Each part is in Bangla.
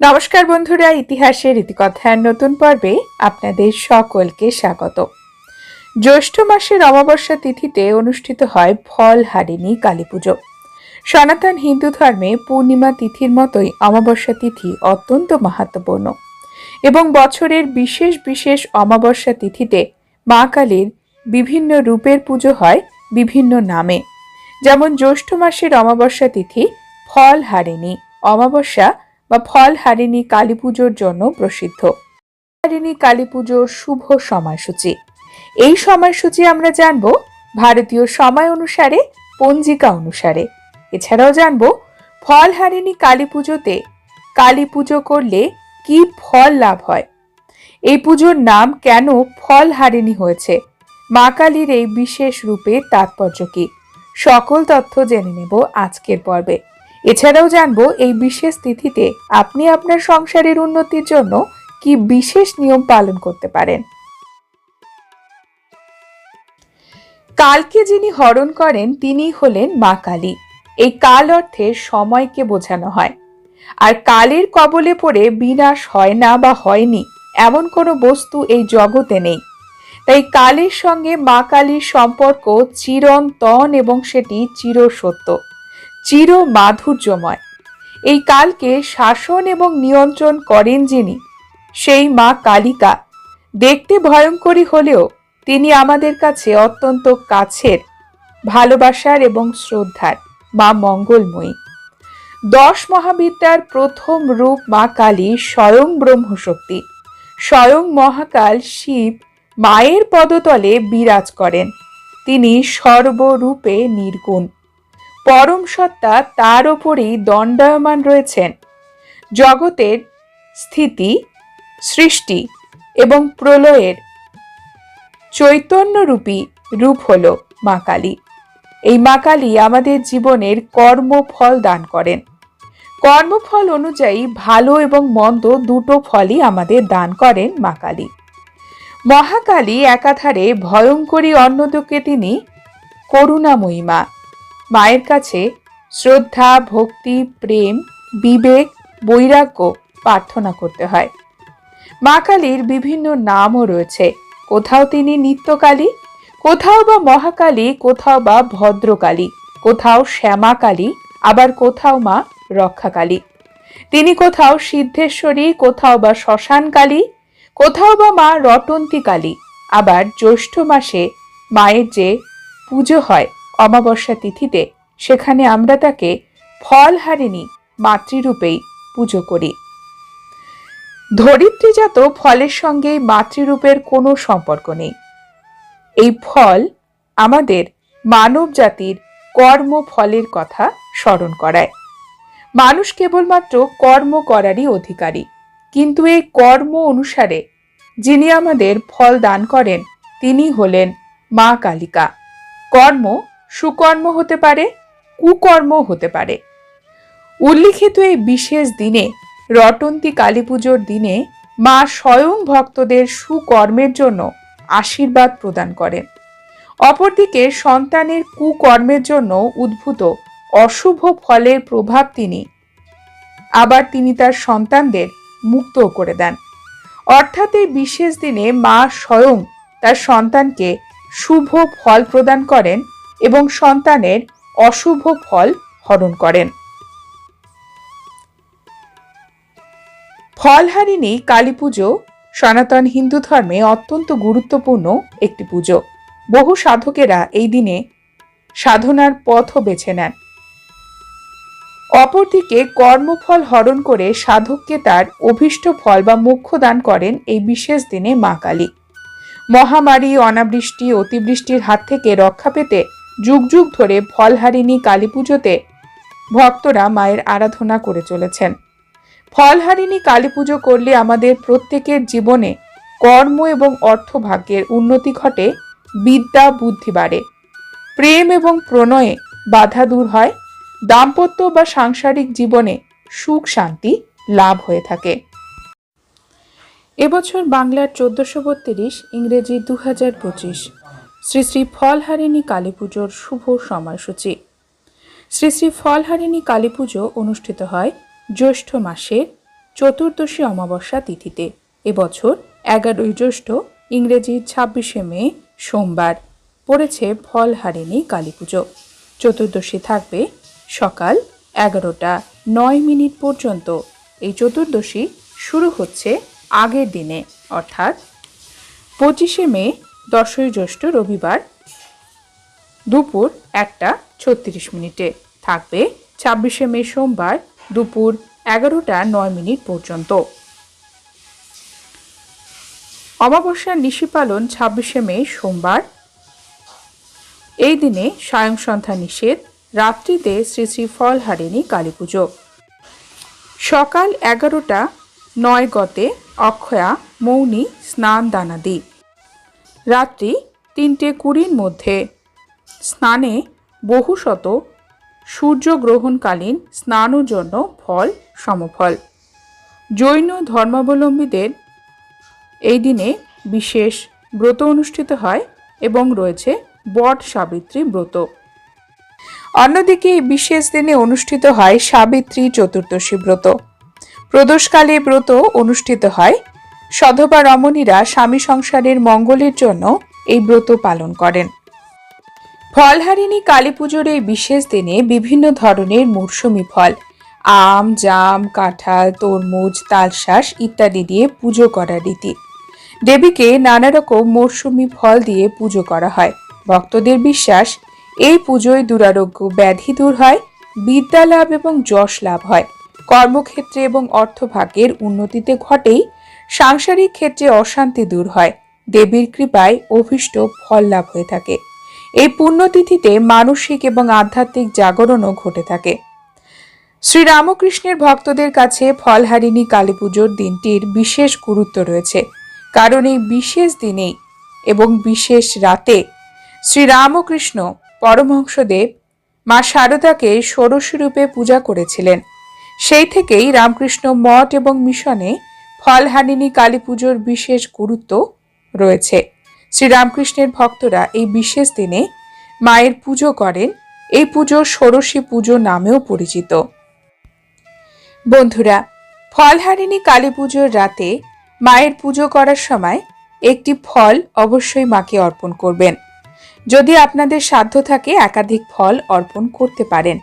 নমস্কার বন্ধুরা, ইতিহাসের ইতিকথার নতুন পর্বে আপনাদের সকলকে স্বাগত। জ্যৈষ্ঠ মাসের অমাবস্যা তিথিতে অনুষ্ঠিত হয় ফল হারিণী কালী পুজো। সনাতন হিন্দু ধর্মে পূর্ণিমা তিথির মতোই অমাবস্যা তিথি অত্যন্ত মাহাত্মপূর্ণ এবং বছরের বিশেষ বিশেষ অমাবস্যা তিথিতে মা কালীর বিভিন্ন রূপের পুজো হয় বিভিন্ন নামে। যেমন জ্যৈষ্ঠ মাসের অমাবস্যা তিথি ফল হারিণী, অমাবস্যা বা ফল হারিণী কালী পুজোর জন্য প্রসিদ্ধ। হারিণী কালী পুজোর শুভ সময়সূচি। এই সময়সূচি আমরা জানব ভারতীয় সময় অনুসারে, পঞ্জিকা অনুসারে। এছাড়াও জানব ফল হারিণী কালী পুজোতে কালী পুজো করলে কি ফল লাভ হয়? এই পুজোর নাম কেন ফল হারিণী হয়েছে? মা কালীর এই বিশেষ রূপে তাৎপর্য কি? সকল তথ্য জেনে নেব আজকের পর্বে। এছাড়াও জানব এই বিশেষ তিথিতে আপনি আপনার সংসারের উন্নতির জন্য কি বিশেষ নিয়ম পালন করতে পারেন? কালকে যিনি হরণ করেন তিনি হলেন মা কালী। এই কাল অর্থে সময়কে বোঝানো হয়। আর কালের কবলে পড়ে বিনাশ হয় না বা হয়নি, এমন কোনো বস্তু এই জগতে নেই। তাই কালের সঙ্গে মা কালীর সম্পর্ক চিরন্তন এবং সেটি চিরসত্য। চির মাধুর্যময় এই কালকে শাসন এবং নিয়ন্ত্রণ করেন যিনি, সেই মা কালিকা। দেখতে ভয়ঙ্করী হলেও তিনি আমাদের কাছে অত্যন্ত কাছের, ভালোবাসার এবং শ্রদ্ধার মা মঙ্গলময়ী। দশ মহাবিদ্যার প্রথম রূপ মা কালী স্বয়ং ব্রহ্মশক্তি। স্বয়ং মহাকাল শিব মায়ের পদতলে বিরাজ করেন। তিনি সর্বরূপে নির্গুণ। পরম সত্তা তার ওপরেই দণ্ডায়মান রয়েছেন। জগতের স্থিতি, সৃষ্টি এবং প্রলয়ের চৈতন্যরূপী রূপ হল মা কালী। এই মা কালী আমাদের জীবনের কর্মফল দান করেন। কর্মফল অনুযায়ী ভালো এবং মন্দ দুটো ফলই আমাদের দান করেন মা কালী। মহাকালী একাধারে ভয়ঙ্করী অন্নদকে তিনি করুণাময়ী মা। মায়ের কাছে শ্রদ্ধা, ভক্তি, প্রেম, বিবেক, বৈরাগ্য প্রার্থনা করতে হয়। মা কালীর বিভিন্ন নামও রয়েছে। কোথাও তিনি নিত্যকালী, কোথাও বা মহাকালী, কোথাও বা ভদ্রকালী, কোথাও শ্যামাকালী, আবার কোথাও মা রক্ষাকালী। তিনি কোথাও সিদ্ধেশ্বরী, কোথাও বা শ্মশানকালী, কোথাও বা মা রটন্তী কালী আবার জ্যৈষ্ঠ মাসে মায়ের যে পুজো হয় অমাবস্যা তিথিতে সেখানে আমরা তাকে ফল হারিনি মাতৃরূপেই পুজো করি। ধরিত্রীজাত ফলের সঙ্গে মাতৃরূপের কোনো সম্পর্ক নেই। এই ফল আমাদের মানব জাতির কর্ম ফলের কথা স্মরণ করায়। মানুষ কেবলমাত্র কর্ম করারই অধিকারী, কিন্তু এই কর্ম অনুসারে যিনি আমাদের ফল দান করেন, তিনি হলেন মা কালিকা। কর্ম সুকর্ম হতে পারে কুকর্ম হতে পারে। উল্লিখিত এই বিশেষ দিনে, রটন্তী কালী পুজোর দিনে মা স্বয়ং ভক্তদের সুকর্মের জন্য আশীর্বাদ প্রদান করেন। অপরদিকে সন্তানের কুকর্মের জন্য উদ্ভূত অশুভ ফলের প্রভাব তিনি, আবার তিনি তার সন্তানদের মুক্ত করে দেন। অর্থাৎ এই বিশেষ দিনে মা স্বয়ং তার সন্তানকে শুভ ফল প্রদান করেন এবং সন্তানের অশুভ ফল হরণ করেন। ফলহারিণী কালী পুজো সনাতন হিন্দু ধর্মে অত্যন্ত গুরুত্বপূর্ণ একটি পুজো। বহু সাধকেরা এই দিনে সাধনার পথও বেছে নেন। অপরদিকে কর্মফল হরণ করে সাধককে তার অভীষ্ট ফল বা মোক্ষ দান করেন এই বিশেষ দিনে মা কালী। মহামারী, অনাবৃষ্টি, অতিবৃষ্টির হাত থেকে রক্ষা পেতে যুগ যুগ ধরে ফলহারিণী কালী পুজোতে ভক্তরা মায়ের আরাধনা করে চলেছেন। ফলহারিণী কালী পুজো করলে আমাদের প্রত্যেকের জীবনে কর্ম এবং অর্থভাগ্যের উন্নতি ঘটে, বিদ্যা বুদ্ধি বাড়ে। প্রেম এবং প্রণয়ে বাধা দূর হয়, দাম্পত্য বা সাংসারিক জীবনে সুখ শান্তি লাভ হয়ে থাকে। এবছর বাংলার চোদ্দশো বত্রিশ ইংরেজি দু হাজার পঁচিশ। শ্রী শ্রী ফলহারিণী কালী পুজোর শুভ সময়সূচি। শ্রী শ্রী ফলহারিণী কালী পুজো অনুষ্ঠিত হয় জ্যৈষ্ঠ মাসের চতুর্দশী অমাবস্যা তিথিতে। এবছর এগারোই জ্যৈষ্ঠ, ইংরেজি ছাব্বিশে মে, সোমবার, পড়েছে ফলহারিণী কালী পুজো। চতুর্দশী থাকবে সকাল এগারোটা নয় মিনিট পর্যন্ত। এই চতুর্দশী শুরু হচ্ছে আগের দিনে, অর্থাৎ পঁচিশে মে দশই জ্যৈষ্ঠ রবিবার দুপুর একটা ছত্রিশ মিনিটে। থাকবে ছাব্বিশে মে সোমবার দুপুর এগারোটা নয় মিনিট পর্যন্ত। অমাবস্যার নিশি পালন ছাব্বিশে মে সোমবার। এই দিনে সায়ং সন্ধ্যা নিষেধ, রাত্রিতে শ্রী শ্রী ফল হারিণী কালী পুজো। সকাল এগারোটা নয় গতে অক্ষয়া মৌনি স্নান দানাদি রাত্রি তিনটে কুড়ির মধ্যে। স্নানে বহুশত সূর্যগ্রহণকালীন স্নানও জন্য ফল, সমফল। জৈন ধর্মাবলম্বীদের এই দিনে বিশেষ ব্রত অনুষ্ঠিত হয় এবং রয়েছে বট সাবিত্রী ব্রত। অন্যদিকে বিশেষ দিনে অনুষ্ঠিত হয় সাবিত্রী চতুর্দশী ব্রত। প্রদোষকালে ব্রত অনুষ্ঠিত হয় সধবা রমণীরা স্বামী সংসারের মঙ্গলের জন্য এই ব্রত পালন করেন। ফলহারিণী কালী পুজোর এই বিশেষ দিনে বিভিন্ন ধরনের মৌসুমি ফল, আম, জাম, কাঁঠাল, তরমুজ, তালশাঁস ইত্যাদি দিয়ে পুজো করার রীতি। দেবীকে নানা রকম মৌসুমি ফল দিয়ে পুজো করা হয়। ভক্তদের বিশ্বাস, এই পুজোয় দুরারোগ্য ব্যাধি দূর হয়, বিদ্যা লাভ এবং যশ লাভ হয়। কর্মক্ষেত্রে এবং অর্থভাগ্যের উন্নতিতে ঘটেই সাংসারিক ক্ষেত্রে অশান্তি দূর হয়। দেবীর কৃপায় অভিষ্ট ফল লাভ হয়ে থাকে। এই পুণ্যতিথিতে মানসিক এবং আধ্যাত্মিক জাগরণও ঘটে থাকে। শ্রীরামকৃষ্ণের ভক্তদের কাছে ফলহারিণী কালী পুজোর দিনটির বিশেষ গুরুত্ব রয়েছে। কারণ এই বিশেষ দিনেই এবং বিশেষ রাতে শ্রীরামকৃষ্ণ পরমহংসদেব মা শারদাকে ষোড়শী রূপে পূজা করেছিলেন। সেই থেকেই রামকৃষ্ণ মঠ এবং মিশনে ফলহারিণী কালী পুজোর বিশেষ গুরুত্ব রয়েছে। শ্রীরামকৃষ্ণের ভক্তরা এই বিশেষ দিনে মায়ের পুজো করেন। এই পুজো ষোড়শী পুজো নামেও পরিচিত। বন্ধুরা ফলহারিণী কালী পুজোর রাতে মায়ের পুজো করার সময় একটি ফল অবশ্যই মাকে অর্পণ করবেন। যদি আপনাদের সাধ্য থাকে একাধিক ফল অর্পণ করতে পারেন।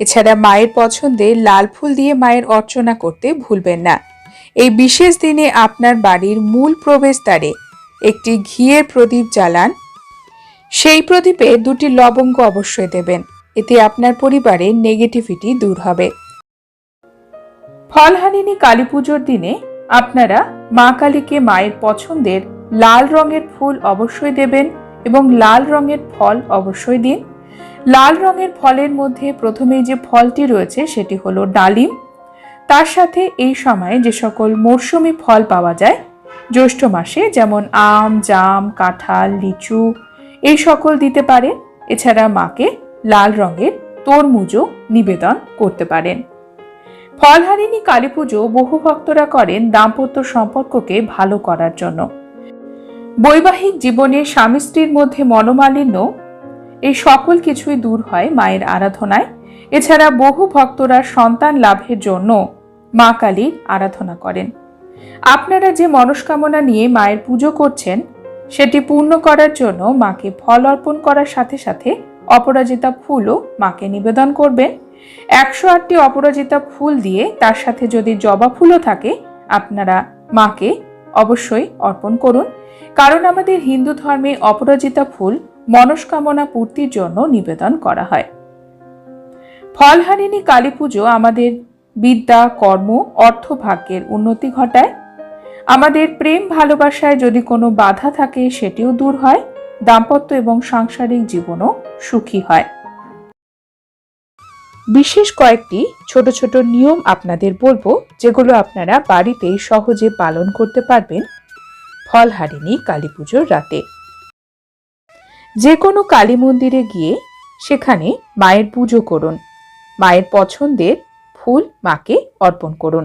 এছাড়া মায়ের পছন্দে লাল ফুল দিয়ে মায়ের অর্চনা করতে ভুলবেন না। এই বিশেষ দিনে আপনার বাড়ির মূল প্রবেশদ্বারে একটি ঘিয়ের প্রদীপ জ্বালান। সেই প্রদীপে দুটি লবঙ্গ অবশ্যই দেবেন। এতে আপনার পরিবারের নেগেটিভিটি দূর হবে। ফলহারিণী কালী পুজোর দিনে আপনারা মা কালীকে মায়ের পছন্দের লাল রঙের ফুল অবশ্যই দেবেন এবং লাল রঙের ফল অবশ্যই দিন। লাল রঙের ফলের মধ্যে প্রথমেই যে ফলটি রয়েছে সেটি হলো ডালিম। তার সাথে এই সময়ে যে সকল মরশুমি ফল পাওয়া যায়, জ্যৈষ্ঠ মাসে যেমন আম, জাম, কাঁঠাল, লিচু, এই সকল দিতে পারেন। এছাড়া মাকে লাল রঙের তরমুজও নিবেদন করতে পারেন। ফলহারিণী কালী পুজো বহু ভক্তরা করেন দাম্পত্য সম্পর্ককে ভালো করার জন্য। বৈবাহিক জীবনে স্বামী স্ত্রীর মধ্যে মনোমালিন্য, এই সকল কিছুই দূর হয় মায়ের আরাধনায়। এছাড়া বহু ভক্তরা সন্তান লাভের জন্য মা কালীর আরাধনা করেন। আপনারা যে মনস্কামনা নিয়ে মায়ের পুজো করছেন, সেটি পূর্ণ করার জন্য মাকে ফল অর্পণ করার সাথে সাথে অপরাজিতা ফুলও মাকে নিবেদন করবেন। একশো আটটি অপরাজিতা ফুল দিয়ে তার সাথে যদি জবা ফুলও থাকে, আপনারা মাকে অবশ্যই অর্পণ করুন। কারণ আমাদের হিন্দু ধর্মে অপরাজিতা ফুল মনস্কামনা পূর্তির জন্য নিবেদন করা হয়। ফলহারিণী কালী পুজো আমাদের বিদ্যা, কর্ম, অর্থ ভাগ্যের উন্নতি ঘটায়। আমাদের প্রেম ভালোবাসায় যদি কোনো বাধা থাকে, সেটিও দূর হয়। দাম্পত্য এবং সাংসারিক জীবনও সুখী হয়। বিশেষ কয়েকটি ছোট ছোট নিয়ম আপনাদের বলব, যেগুলো আপনারা বাড়িতেই সহজে পালন করতে পারবেন। ফলহারিণী, কালী পুজোর রাতে। যে কোনো কালী মন্দিরে গিয়ে সেখানে মায়ের পুজো করুন। মায়ের পছন্দের ফুল মাকে অর্পণ করুন।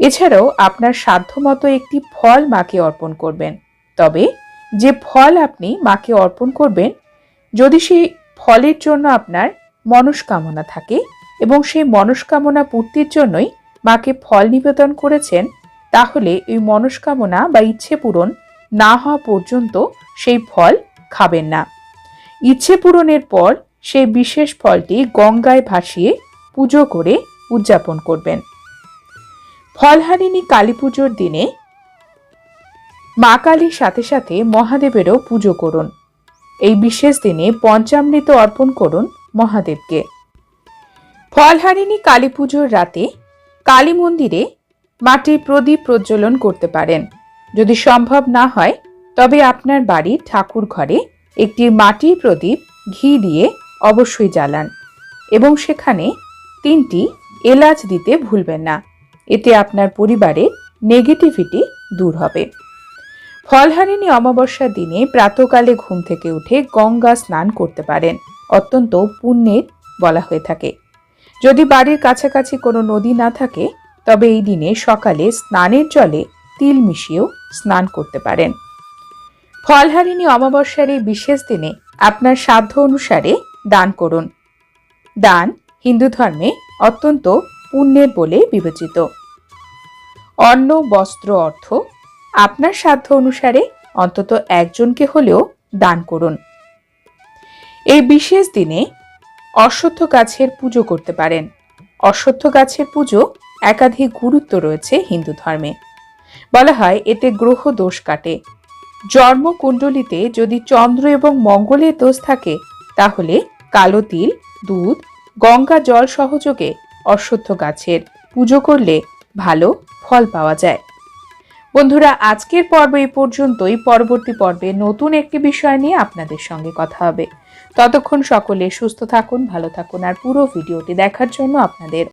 এছাড়াও আপনার সাধ্যমতো একটি ফল মাকে অর্পণ করবেন। তবে যে ফল আপনি মাকে অর্পণ করবেন, যদি সেই ফলের জন্য আপনার মনস্কামনা থাকে এবং সেই মনস্কামনা পূর্তির জন্যই মাকে ফল নিবেদন করেছেন, তাহলে এই মনস্কামনা বা ইচ্ছে পূরণ না হওয়া পর্যন্ত সেই ফল খাবেন না। ইচ্ছে পূরণের পর সেই বিশেষ ফলটি গঙ্গায় ভাসিয়ে পুজো করে উদযাপন করবেন। ফলহারিণী কালী পুজোর দিনে মা কালীর সাথে সাথে মহাদেবেরও পুজো করুন। এই বিশেষ দিনে পঞ্চামৃত অর্পণ করুন মহাদেবকে। ফলহারিণী কালী পুজোর রাতে কালী মন্দিরে মাটির প্রদীপ প্রজ্বলন করতে পারেন। যদি সম্ভব না হয়, তবে আপনার বাড়ির ঠাকুর ঘরে একটি মাটির প্রদীপ ঘি দিয়ে অবশ্যই জ্বালান এবং সেখানে তিনটি এলাচ দিতে ভুলবেন না। এতে আপনার পরিবারে নেগেটিভিটি দূর হবে। ফলহারিণী অমাবস্যার দিনে প্রাতকালে ঘুম থেকে উঠে গঙ্গা স্নান করতে পারেন। অত্যন্ত পুণ্যের বলা হয়ে থাকে। যদি বাড়ির কাছাকাছি কোনো নদী না থাকে, তবে এই দিনে সকালে স্নানের জলে তিল মিশিয়েও স্নান করতে পারেন। ফলহারিণী অমাবস্যার এই বিশেষ দিনে আপনার সাধ্য অনুসারে দান করুন। দান হিন্দু ধর্মে অত্যন্ত পুণ্যের বলে বিবেচিত। অন্ন, বস্ত্র, অর্থ আপনার সাধ্য অনুসারে অন্তত একজনকে হলেও দান করুন। এই বিশেষ দিনে অশ্বত্থ গাছের পুজো করতে পারেন। অশ্বত্থ গাছের পুজো একাধিক গুরুত্ব রয়েছে হিন্দু ধর্মে। বলা হয়, এতে গ্রহ দোষ কাটে। জন্মকুণ্ডলিতে যদি চন্দ্র এবং মঙ্গলের দোষ থাকে, তাহলে কালো তিল, দুধ গঙ্গা জল সহযোগে অশ্বত্থ গাছের পুজো করলে ভালো ফল পাওয়া যায়। বন্ধুরা, আজকের পর্ব এই পর্যন্তই। পরবর্তী পর্বে নতুন একটি বিষয় নিয়ে আপনাদের সঙ্গে কথা হবে। ততক্ষণ সকলে সুস্থ থাকুন, ভালো থাকুন, আর পুরো ভিডিওটি দেখার জন্য আপনাদের